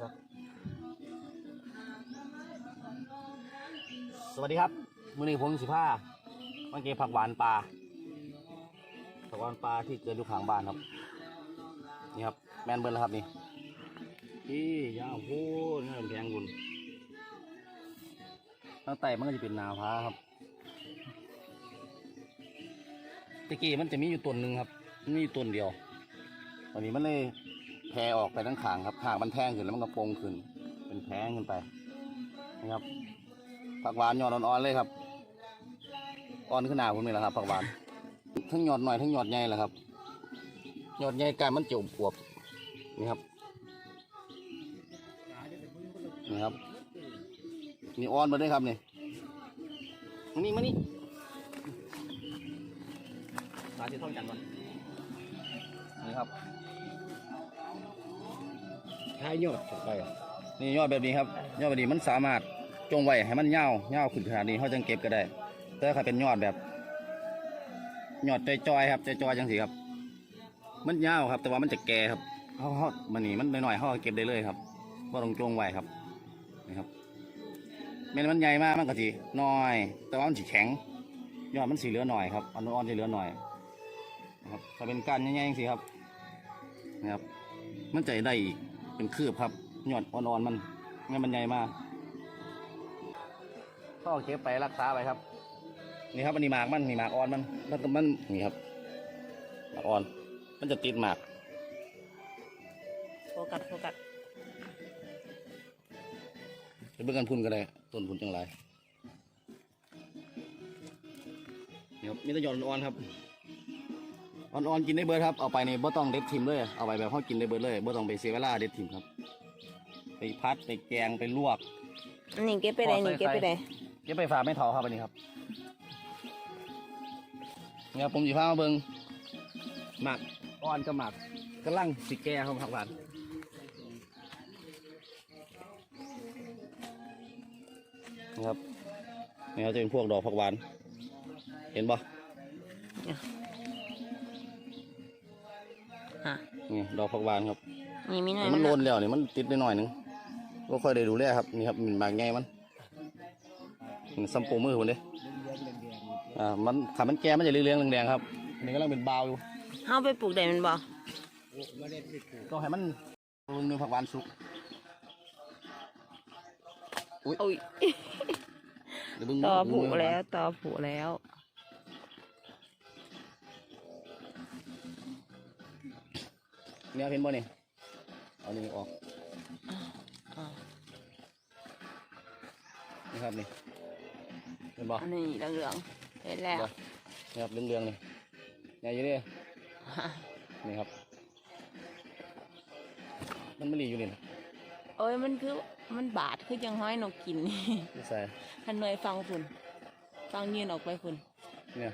ซะสวัสดีครับมือนี้ผมสิพามาเก็บผักหวานปลาผักหวานปลาที่เกิดอยู่ข้างบ้านครับ นี่ครับ แมนเบิร์แล้วครับนี่นี่ยาวโพดนี่แพงบุญตั้งแต่มันก็จะเป็นนาพาครับตะกี้มันจะมีอยู่ต้นหนึ่งครับมันมีอยู่ต้นเดียวตอนนี้มันเลย แพร่ออกไปทั้งขางครับขางมันแทงขึ้นแล้วมันก็โปงขึ้น เป็นแพงขึ้นไปนะครับผักหวานยอดอ่อนๆเลยครับอ่อนขึ้นหนาผมนี่แหละครับผักหวาน ทั้งยอดหน่อยทั้งยอดใหญ่แหละครับยอดใหญ่กันมันจะอวบๆนี่ครับนี่ครับนี่อ่อนมาด้วยครับนี่มานี่มานี่สาธิตท่องจันทร์ก่อนนี่ครับ ท้ายยอดไปนี่ยอดแบบนี้ครับ ยอดแบบนี้มันสามารถจงไว้ให้มันเงาเงาขึ้นขนาดนี้เขาจังเก็บก็ได้ แต่ถ้าเป็นยอดแบบยอดจอยๆครับจอยๆจังสิครับ มันเงาครับ แต่ว่ามันจะแก่ครับเขาเขามันนี่มันน้อยๆเขาเก็บได้เลยครับว่าต้องจงไว้ครับนี่ครับเม็ดมันใหญ่มากมันก็สีน้อย แต่ว่ามันสีแข็ง ยอดมันสีเหลือหน่อยครับอันอ่อนๆสีเหลือหน่อยนะครับถ้าเป็นกานใหญ่ๆจังสิครับนะครับมันจะได้อีก เป็นคืบครับยอดอ่อนๆมันงั้นมันใหญ่มากก็เอาเก็บไปรักษาไปครับ นี่ครับอันนี้หมากมันนี่หมากอ่อนมันแล้วก็มันนี่ครับหมากอ่อน มันจะติดหมากโฟกัสโฟกัสไปเบิ่งกันพุ่นก็ได้ต้นพุ่นจังไรนี่ครับมีแต่ยอดอ่อนๆครับ อ่อนๆกินได้เบิดครับเอาไปนี่บ่ต้องเด็ดทิมเลยเอาไปแบบเขากินได้เบิดเลยบ่ต้องไปเสียเวลาเด็ดทิมครับ ไปพัดไปแกงไปลวกอันนี้เก็บไปไหนนี่เก็บไปไหนเก็บไปฝากไม่เท่าครับอันนี้ครับเนี่ยผมอยู่พามาเบิงหมักอ่อนกับหมักกำลังสิแก่ครับผักหวานนี่ครับนี่ครับจะเป็นพวกดอกผักหวาน เห็นปะ นี่ดอกผักหวานครับนี่มีหน่อยมันโลนแล้วนี่มันติดได้หน่อยหนึงก็ค่อยได้ดูแลครับนี่ครับมันหมากไงมันมันซัมโปมือผมเด้อ่ามันขามันแก่มันจะเลี้ยงๆแดงๆครับอันนี้กำลังเป็นบาวอยู่เฮาไปปลูกได้มันบ่ไม่ได้ไปปลูกต้องให้มันลงในผักหวานสุกโอ้ยเดี๋ยวเบึงต่อเบิ่ผูงมืแล้วต่อผูแล้ว เนี่ยเห็นบ่นี่เอานี่ออกอ่านี่ครับนี่เห็นบ่อันนี้เหลืองๆเห็นแล้วนี่ครับเรื่องๆนี่ใหญ่อยู่เดินี่ครับ มันไม่รีอยู่นี่นะโอ้ยมันคือมันบาดคือจังห้อยนกกินนี่นี่ใส่ท่านหน่วยฟังฝุ่นฟังยืนออกไปฝุ่นเนี่ย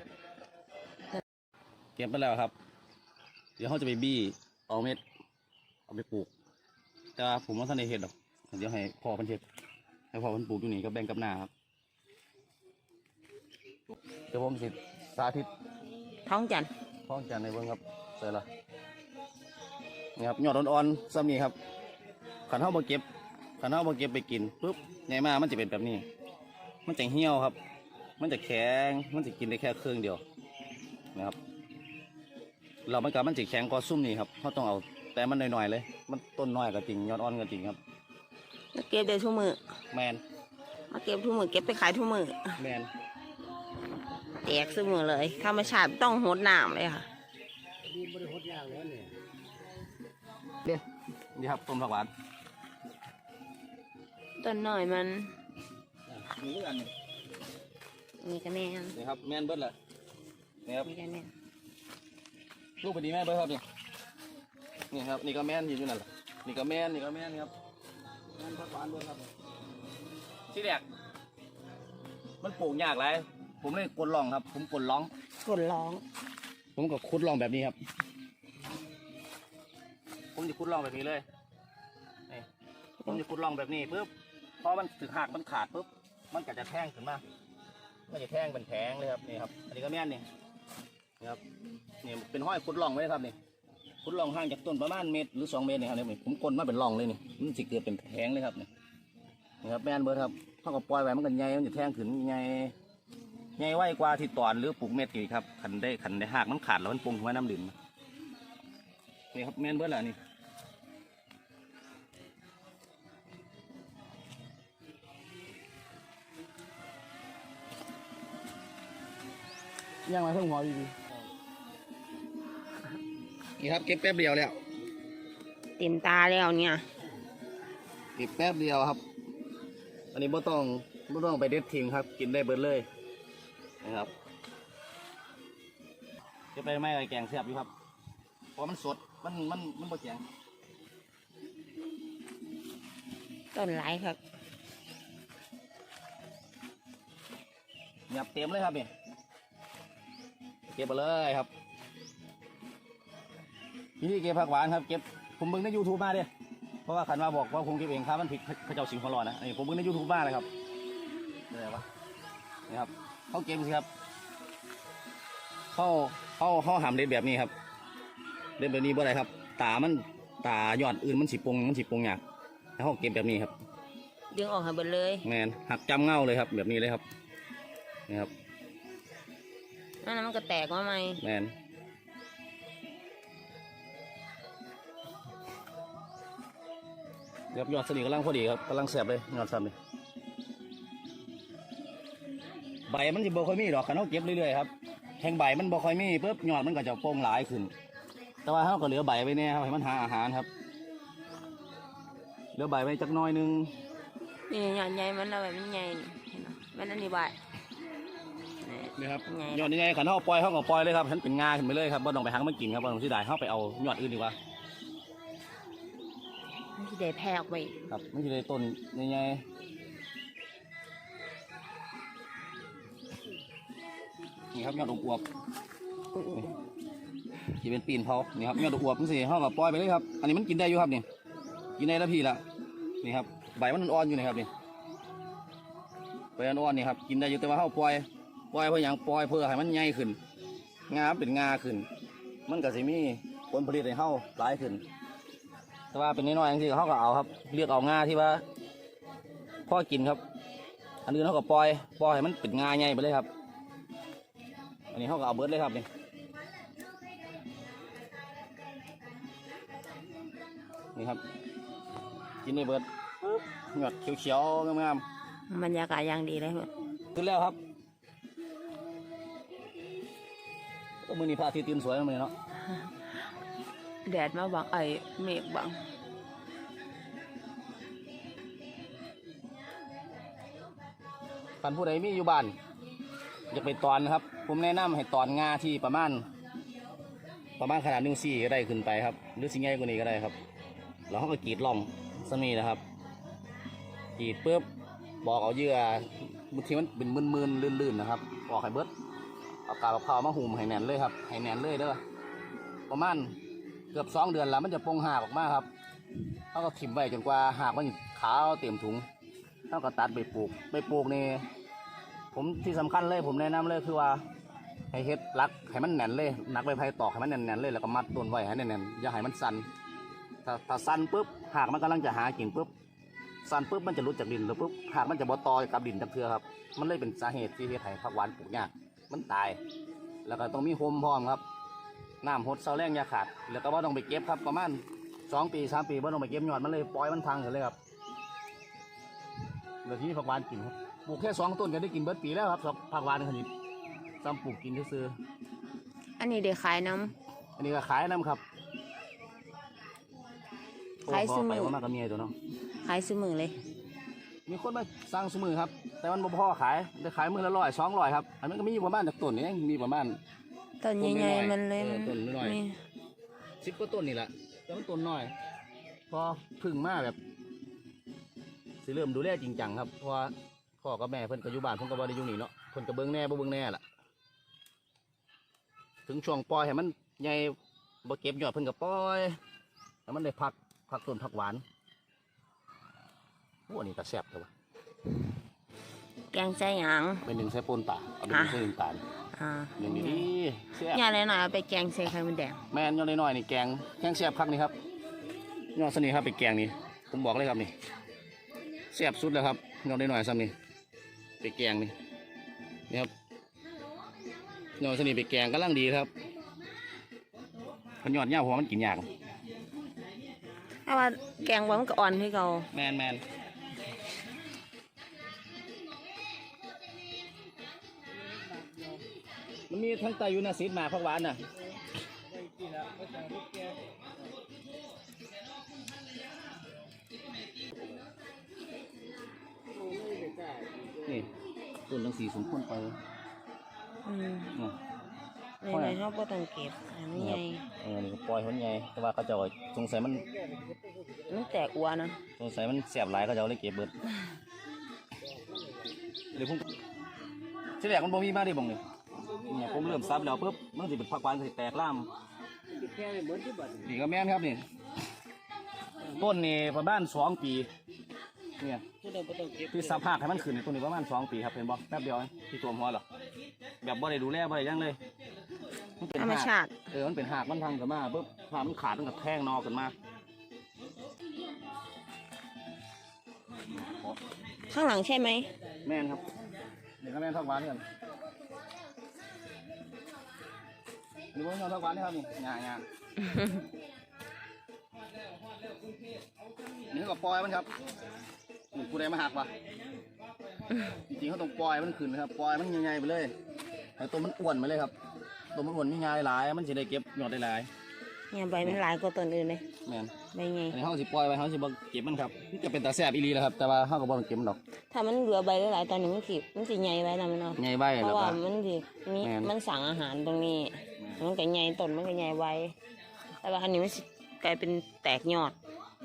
เก็บไปแล้วครับ เดี๋ยวเขาจะไปบี้ เอาเม็ด เอาไปปลูก แต่ว่าผมว่าท่านในเห็ดหรอกเดี๋ยวให้พ่อเพันเห็ดให้พ่อเพันปลูกอยู่นี่ก็แบ่งกับหน้าครับเดี๋ยวผมสิสาธิตท้องจันทร์พ้องจานในเบิ้งครับใส่ละนี่ครับยอดอ่อนๆซ้ำนี่ครับขันเท้าบ่เก็บขันเท้าบ่เก็บไปกินปุ๊บใหญ่มากมันจะเป็นแบบนี้ มันจะเหี่ยวครับ มันจะแข็งมันจะกินได้แค่เครื่องเดียวนะครับ เรามันกับมันจะแข็งกว่าซุ่มนี่ครับเขาต้องเอาแต่มันหน่อยๆเลย มันต้นน้อยก็จริงยอดอ่อนก็จริงครับแล้วเก็บได้ทุกมือแมนมาเก็บทุกมือเก็บไปขายทุกมือแมนแจกซื้อมือเลยธรรมชาติต้องหดน้ำเลยค่ะดีบริหดยากแล้วเนี่ยเด้นี่ครับต้มผักหวานต้นหน่อยมันนี่คืออันนี้มีคะแนนนี่ครับแมนเบิดเลยนี่ครับมีคะแนน ลูกพอดีแม่เบิดครับนี่นี่ครับนี่ก็แมนอยู่อยู่นั่นแหละนี่ก็แมนนี่ก็แมนครับแมนผักหวานเบิดครับที่แรกมันปลูกยากไรผมเลยกดลองครับ ผมกดลอง กดร้อง ผมก็คุดลองแบบนี้ครับ ผมจะคุดลองแบบนี้เลยนี่ผมจะคุดลองแบบนี้ปุ๊บพอมันถึงหักมันขาดปุ๊บมันก็จะแท่งขึ้นมามันจะแท่งเป็นแผงเลยครับนี่ครับ อันนี้ก็แม่นนี่ นี่ครับนี่เป็นห้อยคุดลองไว้ครับนี่ขุดร่องห่างจากต้นประมาณเมตรหรือสองเมตรนี่ครับเนี่ยผมกลนมาเป็นร่องเลยนี่มันสิเกิดเป็นแทงเลยครับนี่นี่ครับแม่นเบิร์ดครับเท่ากับปล่อยไว้มันกันใหญ่มันจะแทงขึ้นใหญ่ใหญ่ไวกว่าที่ตอนหรือปลูกเม็ดอีกครับขันได้ขันได้หากมันขาดแล้วมันปรุงไว้น้ำดื่มนี่ครับแม่นเบิร์ดแหละนี่ยังมาเพิ่งหัวดีดี นี่ครับเก็บแป๊บเดียวแล้วเต็มตาแล้วเนี่ยเก็บแป๊บเดียวครับ อันนี้ไม่ต้องไม่ต้องไปเด็ดทิ้งครับ กินได้เบิดเลยนะครับจะไปไม่อะไรแกงเสียบอยู่ครับเพราะมันสดมันมันมันบ่แข็งต้นหลายครับหยับเต็มเลยครับนี่เก็บไปเลยครับ นี่เก็บผักหวานครับเก็บผมเบิ่งในยูทูบมาเด้เพราะว่าขันมาบอกว่าผมเก็บเองครับมันผิดพระเจ้าสิงห์ขอรอนะอันนี้ผมเบิ่งในยูทูบมาเลยครับนี่อะไรวะนี่ครับเขาเก็บสิครับเข้าเข้าเข้าหามเด็ดแบบนี้ครับเด็ดแบบนี้เ่อไรครับ ตามันตายอดอื่นมันสิปงมันสิปงยากแล้วเขาเก็บแบบนี้ครับดึงออกให้เบิดเลยแมนหักจำเง่าเลยครับ แบบนี้เลยครับนี่ครับนั่นนะมันก็แตกมาไหมแมน เดี๋ยวยอดสนิทกำลังพอดีครับกำลังแสบเลยยอดซ้ำเลยใบมันจะบ่ค่อยมีดอกขันเขาเก็บเรื่อยๆครับแทงใบมันบ่ค่อยมีปุ๊บยอดมันก็จะโป่งหลายขึ้น แต่ว่าเขาก็เหลือใบไว้เนี่ยครับให้มันหาอาหารครับ เหลือใบไว้จักหน้อยหนึงนี่ยอดใหญ่มันเอาแบบมันใหญ่นี่เห็นไหมมันอันนี้ใบนี่นี่ครับไงยอดนี่ไงขันเขาปล่อยเขาก็ปล่อยเลยครับฉันเป็นงาขึ้นไปเลยครับบ่ต้องไปหามันกินครับบ่ต้องเสียดายเขาไปเอายอดอื่นดีกว่า มันสิได้แพร่ออกไปครับมันจะได้ต้นยังไงนี่ครับยอดอวบๆที่เป็นปีนเผานี่ครับยอดอวบนี่สิเขาก็ปล่อยไปเลยครับ อันนี้มันกินได้อยู่ครับนี่กินได้แล้วพี่ละนี่ครับใบมันอ่อนๆอยู่นี่ครับนี่ใบอ่อนๆนี่ครับกินได้อยู่แต่ว่าเขาปล่อยปล่อยเพื่ออย่างปล่อยเพื่อให้มันใหญ่ขึ้นงาเป็นงาขึ้น มันก็สิมีผลผลิตให้เขาหลายขึ้น แต่ว่าเป็นน้อยๆอย่างที่เขาก็เอาครับ เลือกเอางาที่ว่าพ่อกินครับ อันอื่นเขาก็ปล่อยปล่อยให้มันเป็นงาใหญ่ไปเลยครับ อันนี้เขาก็เอาเบิร์ดเลยครับนี่นี่ครับ กินในเบิร์ดปึ๊บหยอดเขียวๆงามบรรยากาศอย่างดีเลยเว้ยๆขึ้นแล้วครับโอ้มือนี้พระอาทิตย์ตื่นสวยมือนี้เนาะ แดดมาบังไอเมฆบังท่านผู้ใดมีอยู่บ้านอยากไปตอนนะครับ ผมแนะนำให้ตอนงาที่ประมาณ ประมาณขนาดนิ้วซี่ก็ได้ขึ้นไปครับ หรือสิ่งใหญ่กว่านี้ก็ได้ครับ แล้วเขาก็กรีดล่องสมีนะครับกรีดปุ๊บบอกเอาเยื่อบางทีมันเป็นมึนๆลื่นๆนะครับออกให้เบิดเอากาบมะพร้าวมาหุ่มให้แน่นเลยครับให้แน่นเลยเด้อประมาณ เกือบสองเดือนแล้วมันจะปงหากออกมาครับเขาก็ถิ่มไว้จนกว่าหากมันขาวเต็มถุงเขาก็ตัดไปปลูกไปปลูกนี่ผมที่สำคัญเลยผมแนะนำเลยคือว่าให้เฮ็ดรักให้มันแน่นเลยนักใบไผ่ตอกให้มันแน่นๆเลยแล้วก็มัดต้นไว้ให้แน่นๆอย่าให้มันสั่นถ้าถ้าสั่นปุ๊บหากมันกำลังจะหากินปุ๊บสั่นปุ๊บมันจะหลุดจากดินแล้วปุ๊บหากมันจะบ่ต่อกับดินจากเทือครับ มันเลยเป็นสาเหตุที่เฮ็ดให้ผักหวานปลูกยากมันตาย แล้วก็ต้องมีโฮมพร้อมครับ น้ำหดเสาแรงอยาขาดแล้วก็ว่าต้องไปเก็บครับประมาณสองปีสามปีว่าต้องไปเก็บยอดมันเลยปล่อยมันพังเถอะเลยครับเดี๋ยวที่ผักหวานกินครับปลูกแค่สองต้นก็ได้กินเบิดปีแล้วครับผักหวานขนาดซ้ำปลูกกินซื้อๆอันนี้เดี๋ยวขายน้อันนี้ก็ขายน้ำครับขายซื้อไปมือว่ามากับเมียตัวเนาะำขายซื้อมือเลย มีคนมาสั่งสมือครับ แต่มันบ่พอขายได้ขายมือละร้อยสองร้อยครับอันนั้นก็มีอยู่ประมาณจากต้นนี้มีประมาณ ต้นใหญ่ๆมันเลยเออต้นน้อยนี่สิบกว่าต้นนี่แหละแต่มันต้นน้อย พอพึ่งมาแบบสิเริ่มดูแลจริงจังครับเพราะว่าพ่อกับแม่เพิ่นก็อยู่บ้านเพิ่นก็บ่ได้อยู่นี่เนาะเพิ่นก็เบิ่งแน่บ่เบิ่งแน่ล่ะ ถึงช่วงปล่อยให้มันใหญ่บ่เก็บยอดเพิ่นก็ปล่อยให้มันได้พักพักต้นพักหวานโอ้อันนี้ก็แซ่บเลยวะแกงใจหยังเป็นหนึ่งใส่ปนป่าเอาเป็นหนึ่งใส่หนึ่งป่า อ่าหนึ่งดีๆแซ่บยาหน่อยๆเอาไปแกงใส่ไข่มดแดงแม่นยอดน้อยๆนี่แกงแกงแซ่บคักนี่ครับยอดสนีครับไปแกงนี่ผมบอกเลยครับนี่แซ่บสุดแล้วครับยอดน้อยๆซ้ำนี่ไปแกงนี่นี่ครับยอดสนีไปแกงกำลังดีครับเพนยอดเน่าหัวมันกินยากถ้าว่าแกงไว้มันก็อ่อนให้เขาแมนแมน มันมีทั้งไตยูนาซิดหมากผักหวานน่ะนี่ต้นทั้งสี่สมควรไปอืมนี่ในในเขาบ่ต้องเก็บอันนี้ไงเออนี่ก็ปล่อยมันไงแต่ว่าเขาเจะสงสัยมันมันแตกอัวนะสงสัยมันเสียบหลายเขาเจะเลยเก็บเบิดเดี๋ยวผมที่แรกมันบ่มีมาดิบ่งนี่ เนี่ยผมเริ่มซับแล้วปุ๊บมันสิเป็นผักหวานสิแตกล่ามแค่เหมือนที่บัดนี่ก็แม่นครับนี่ต้นนี่ประมาณสองปี เนี่ยผู้ใดบ่ต้องเก็บที่สับหักให้มันขึ้นในต้นนี้ประมาณสองปีครับเห็นบ่แป๊บเดียวเองที่ตัวหัวหรอแบบบ่ได้ดูแลบ่ได้หยังเลยนเป็นธรรมหกชาติเออมันเป็นหากมันพังขึ้นมาปุ๊บหากมันขาดมันก็แทงนอขึ้นมาข้างหลังใช่ไหมแม่นครับนี่ก็แม่นทักหวานกัน นี่ว่าทักหวานนี่ครับนี่งางานี่เขาก็ปล่อยมันครับหนึ่งกูได้มาหักวะจริงๆเขาต้องปล่อยมันขึ้นนะครับปล่อยมันใหญ่ๆไปเลยให้ตัวมันอ้วนไปเลยครับ ตัวมันอ้วนมีงายหลาย มันจะได้เก็บยอดได้หลายเนี่ยใบมันหลายกว่าต้นอื่นเลยแม่นใบไงอันนี้เขาสิปล่อยไว้เขาสิบ่เก็บมันครับมันจะเป็นตาแซ่บอีหลีแหละครับ แต่ว่าเขาก็บ่ต้องเก็บมันดอก ถ้ามันเหลือใบหลายๆตอนนี้มันสิมันสิใหญ่ไว้แล้วมันเนาะใหญ่ใบเพแล้วราะว่าก็มันสิมีแม่นมันสั่งอาหารตรงนี้ มันก็ใหญ่ต้นมันก็ใหญ่ไว้แต่ว่าอันนี้มันสิกลายเป็นแตกยอด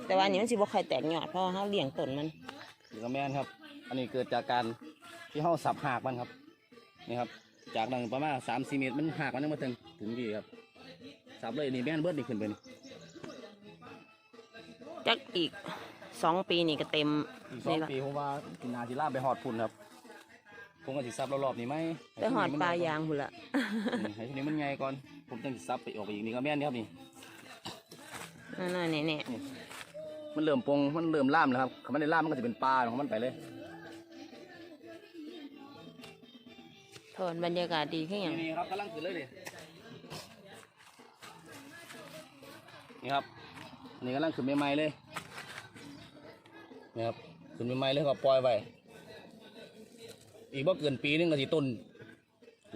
แต่ว่าอันนี้มันสิบ่ค่อยแตกยอดเพราะว่าเขาเลี้ยงต้นมันนี่ก็แม่นครับ อันนี้เกิดจากการที่เขาสับหากมันครับนี่ครับ จากดังประมาณสามสี่เมตรมันหากมันยังมาถึงถึงที่ครับสับเลยนี่แม่นเบิดนี่ขึ้นไปนี่จักอีกสองปีนี่ก็เต็มอีกสองนี่ละ ปีผมว่ากินนาจิล่ามไปหอดพุ่นครับ ผมก็สิสับรอบๆนี่ไหมไปหอดปลายางหุ่นละอืมให้ทีนี้มันไงก่อน ผมต้องสิสับไปออกไปอีกนี่ก็แม่นครับนี่นั่นๆเนี่ยมันเริ่มปงมันเริ่มล่ามแล้วครับถ้ามันได้ล่ามมันก็จะเป็นปลาของมันไปเลยโทนบรรยากาศดีขึ้นอหย่างนี่ครับกำลังขึ้นเลยดินี่ครับนี่กำลังขึ้นใหม่ๆเลยนี่ครับขึ้นใหม่ๆเลยก็ปล่อยไว้ อีกบ่เกินปีนึงก็สิต้น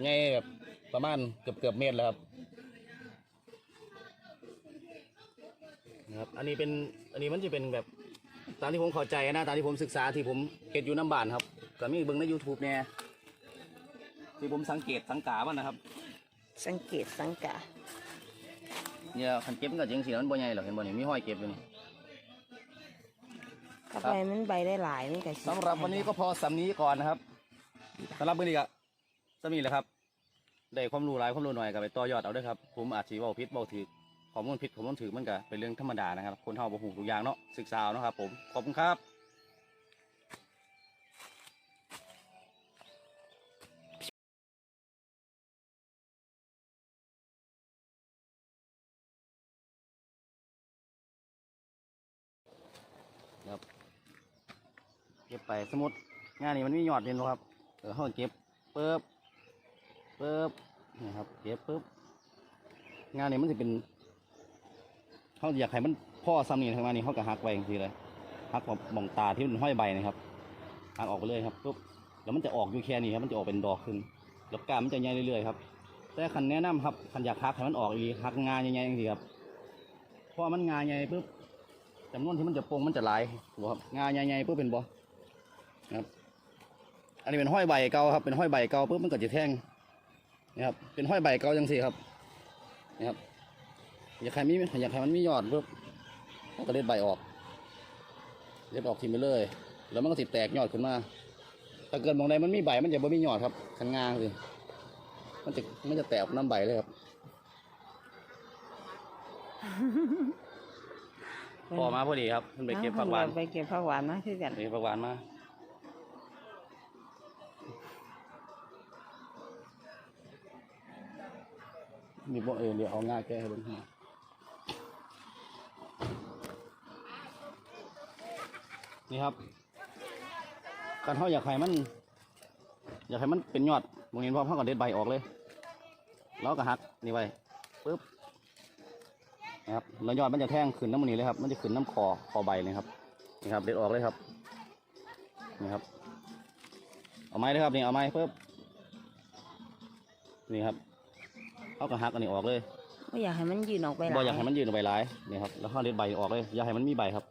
ไงแบบประมาณเกือบเกือบๆเมตรแล้วครับนะครับ อันนี้เป็นอันนี้มันจะเป็นแบบตามที่ผมเข้าใจนะตามที่ผมศึกษาที่ผมเก็บอยู่น้ำบานครับก็มีเบิ่งใน YouTube เนี่ยที่ผมสังเกตสังกามันนะครับ สังเกตสังกาเนี่ยคันเก็บมันก็จังสีมันบ่ใหญ่หรอกเห็นบ่นี่มีห้อยเก็บอยู่นี่ถ้าใบมันใบได้หลายนี่ก็สิสำหรับวันนี้ก็พอสำนี้ก่อนนะครับ สำหรับมื้อนี้ก็สำนี้แหละครับ ได้ความรู้หลายความรู้หน่อยก็ไปต่อยอดเอาด้วยครับ ผมอาจสิเว้าผิดเว้าถูกข้อมูลผิดข้อมูลถูกมันก็เป็นเรื่องธรรมดานะครับ คนเฮาบ่ฮู้ทุกอย่างเนาะ ศึกษาเอาเนาะครับผม ขอบคุณครับครับเก็บไปสมมติงานนี้มันมียอดเด่นบ่ครับ เออเฮาเก็บปึ๊บปึ๊บนี่ครับเก็บปึ๊บงานนี้มันจะเป็นเขาอยากให้มันพ่อซ้ำนี่ทางมานี่เขาก็หักไว้จังซี่เลยหักของมองตาที่มันห้อยใบนะครับหักออกไปเลยครับปุ๊บแล้วมันจะออกอยู่แค่นี้ครับมันจะออกเป็นดอกขึ้นแล้วกามันจะใหญ่เรื่อยๆครับ แต่คันแนะนำครับคันอยากหักให้มันออกอีกหักงานใหญ่ๆจังซี่ครับพอมันงานใหญ่ปุ๊บจำนวนที่มันจะโปงมันจะหลายบ่ครับงานใหญ่ๆปุ๊บเป็นบ่ครับ อันนี้เป็นห้อยใบเก่าครับ เป็นห้อยใบเก่าปุ๊บมันก็จะแท่งนะครับ เป็นห้อยใบเก่าจังสี่ครับนะครับ อยากให้มีอยากให้มันมียอดปุ๊บมันก็เล็ดใบออก เล็ดออกทีไปเลย แล้วมันก็ติดแตกยอดขึ้นมา ถ้าเกิดมองใดมันมีใบมันจะบ่มียอดครับข้างงางเลยมันจะมันจะแตกน้ำใบเลยครับพอมาพอดีครับมันไปเก็บผักหวานไปเก็บผักหวานมาคือกันไปเก็บผักหวานมา มีบ่เออเดี๋ยวเอาง่ายแก้ให้เบิ่งห้นี่ครับ การเฮาอยากให้มัน อยากให้มันเป็นยอดมองเห็นพร้อมเฮาก็เด็ดใบออกเลย แล้วก็หักนี่ไว้ปึ๊บนะครับแล้วยอดมันจะแท่งขึ้นน้ำมันนี้เลยครับ มันจะขึ้นน้ำคอคอใบเลยครับ นี่ครับ เด็ดออกเลยครับ นี่ครับ เอาไม้เลยครับนี่เอาไม้ปึ๊บนี่ครับ เขาก็หักอันนี้ออกเลยไม่อยากให้มันยืนออกไปหลบ่อยากให้มันยืนออกไปหลายนี่ครับแล้วเขาเด็ดใบออกเลยอย่าให้มันมีใบครับ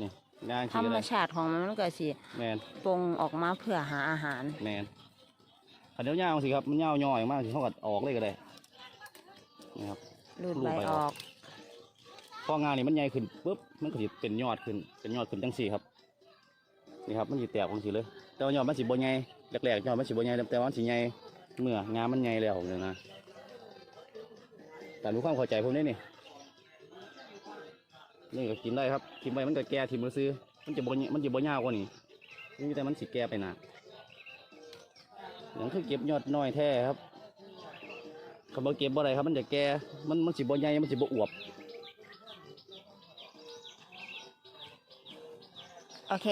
นี่ง่ายธรรมชาติของมันมันก็สิแมนปรุงออกมาเพื่อหาอาหาร แมนขันเดียวยาวสิครับมันยาวย่อยมากสิเขาก็ออกเลยก็ได้นี่ครับ รูดรูดใบใบออออก ก พองานนี่มันใหญ่ขึ้นปุ๊บมันก็สิเป็นยอดขึ้นเป็นยอดขึ้นจังสี่ครับนี่ครับมันสิแตกจังสี่เลย แต่ว่ายอดมันสิบ่ใหญ่แรกๆยอดมันสิบ่ใหญ่แต่ว่ามันสิใหญ่ เมื่องานมันใหญ่แล้วเนี่ยนะแต่รู้ความเข้าใจผมนี่นี่นี่ก็กินได้ครับทิมไปมันก็แก่ทิมมือซื้อ มันจะบ่ใหญ่มันจะบ่ยาวกว่านี้นี่แต่มันสิแก่ไปหนาอย่างคือเก็บยอดน้อยแท้ครับเขาบอกเก็บบ่ได้ครับ มันจะแก่มันมันสิบ่ใหญ่มันสิบ่อวบโอเค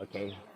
Okay.